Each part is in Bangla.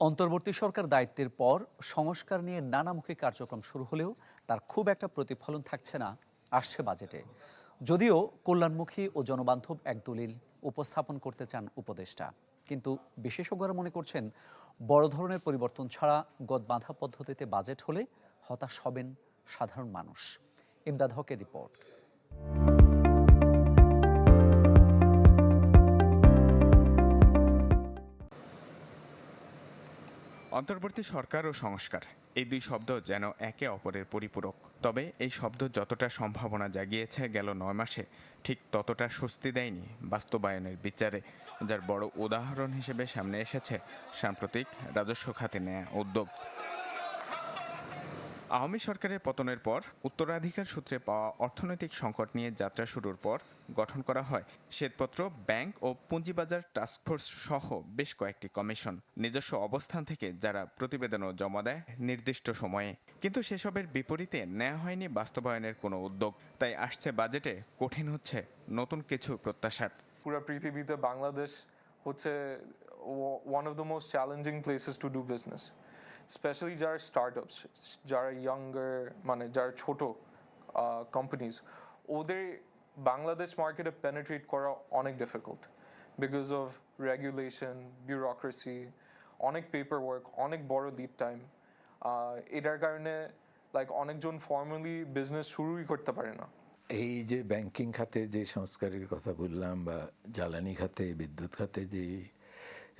অন্তর্বর্তী সরকার দায়িত্বের পর সংস্কার নিয়ে নানামুখী কার্যক্রম শুরু হলেও তার খুব একটা প্রতিফলন থাকছে না, আসছে বাজেটে। যদিও কল্যাণমুখী ও জনবান্ধব এক দলিল উপস্থাপন করতে চান উপদেষ্টা। কিন্তু বিশেষজ্ঞরা মনে করছেন, বড় ধরনের পরিবর্তন ছাড়া গদবাঁধা পদ্ধতিতে বাজেট হলে হতাশ হবেন সাধারণ মানুষ। ইমদাদ হকের রিপোর্ট। অন্তর্বর্তী সরকার ও সংস্কার, এই দুই শব্দ যেন একে অপরের পরিপূরক। তবে এই শব্দ যতটা সম্ভাবনা জাগিয়েছে গেল নয় মাসে, ঠিক ততটা স্বস্তি দেয়নি বাস্তবায়নের বিচারে, যার বড় উদাহরণ হিসেবে সামনে এসেছে সাম্প্রতিক রাজস্ব খাতে নেয়া উদ্যোগ। আওয়ামী সরকারের পতনের পর উত্তরাধিকার সূত্রে পাওয়া অর্থনৈতিক সংকট নিয়ে যাত্রা শুরুর পর গঠন করা হয়। শ্বেতপত্র, ব্যাংক ও পুঁজিবাজার টাস্কফোর্স সহ বেশ কয়েকটি কমিশন। নিজস্ব অবস্থান থেকে যারা প্রতিবেদনও জমা দেয় নির্দিষ্ট সময়ে। কিন্তু সেসবের বিপরীতে নেওয়া হয়নি বাস্তবায়নের কোনো উদ্যোগ। তাই আসছে বাজেটে কঠিন হচ্ছে নতুন কিছু প্রত্যাশার। পুরো পৃথিবীতে বাংলাদেশ হচ্ছে one of the most challenging places to do business specially যারা স্টার্টআপস যারা ইয়াঙ্গার মানে যারা ছোট কোম্পানিজ ওদের বাংলাদেশ মার্কেটে পেনিট্রেট করা অনেক difficult because of regulation bureaucracy অনেক পেপার ওয়ার্ক অনেক বড় লিড টাইম এটার কারণে লাইক অনেকজন ফর্মালি বিজনেস শুরুই করতে পারে না। এই যে ব্যাংকিং খাতে যে সংস্কারের কথা বললাম বা জ্বালানি খাতে, বিদ্যুৎ খাতে যে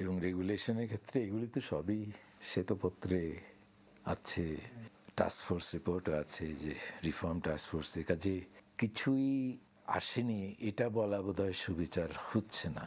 এবং রেগুলেশনের ক্ষেত্রে এগুলি তো সবই শ্বেতপত্রে আছে টাস্কফোর্স রিপোর্টও আছে যে রিফর্ম টাস্কফোর্সের কাজে কিছুই আসেনি, এটা বলা বোধহয় সুবিচার হচ্ছে না।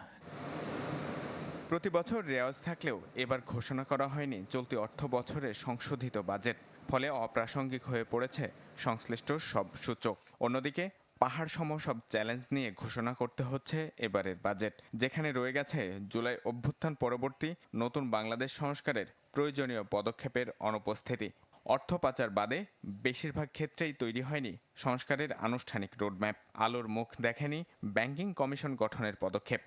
প্রতি বছর রেওয়াজ থাকলেও এবার ঘোষণা করা হয়নি চলতি অর্থ বছরের সংশোধিত বাজেট ফলে অপ্রাসঙ্গিক হয়ে পড়েছে সংশ্লিষ্ট সব সূচক। অন্যদিকে পাহাড় সম সব চ্যালেঞ্জ নিয়ে ঘোষণা করতে হচ্ছে এবারের বাজেট যেখানে রয়ে গেছে জুলাই অভ্যুত্থান পরবর্তী নতুন বাংলাদেশ সংস্কারের প্রয়োজনীয় পদক্ষেপের অনুপস্থিতি। অর্থ পাচার বাদে বেশিরভাগ ক্ষেত্রেই তৈরি হয়নি সংস্কারের আনুষ্ঠানিক রোডম্যাপ আলোর মুখ দেখেনি ব্যাংকিং কমিশন গঠনের পদক্ষেপ।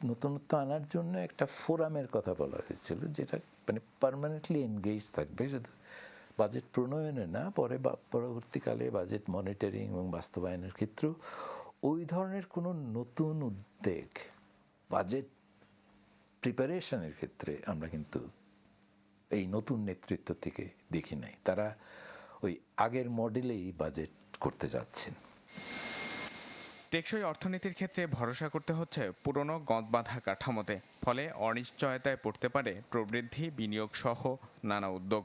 নতুনত্ব আনার জন্য একটা ফোরামের কথা বলা হয়েছিল, যেটা মানে পার্মানেন্টলি এনগেজ থাকবে, শুধু বাজেট প্রণয়নে না, পরে পরবর্তীকালে বাজেট মনিটরিং এবং বাস্তবায়নের ক্ষেত্রেও ওই ধরনের কোনো নতুন উদ্যোগ বাজেট প্রিপারেশনের ক্ষেত্রে আমরা কিন্তু এই নতুন নেতৃত্ব থেকে দেখি নাই। তারা ওই আগের মডেলেই বাজেট করতে যাচ্ছেন। টেকসই অর্থনীতির ক্ষেত্রে ভরসা করতে হচ্ছে পুরনো গঁদবাঁধা কাঠামোতে, ফলে অনিশ্চয়তায় পড়তে পারে প্রবৃদ্ধি, বিনিয়োগ সহ নানা উদ্যোগ।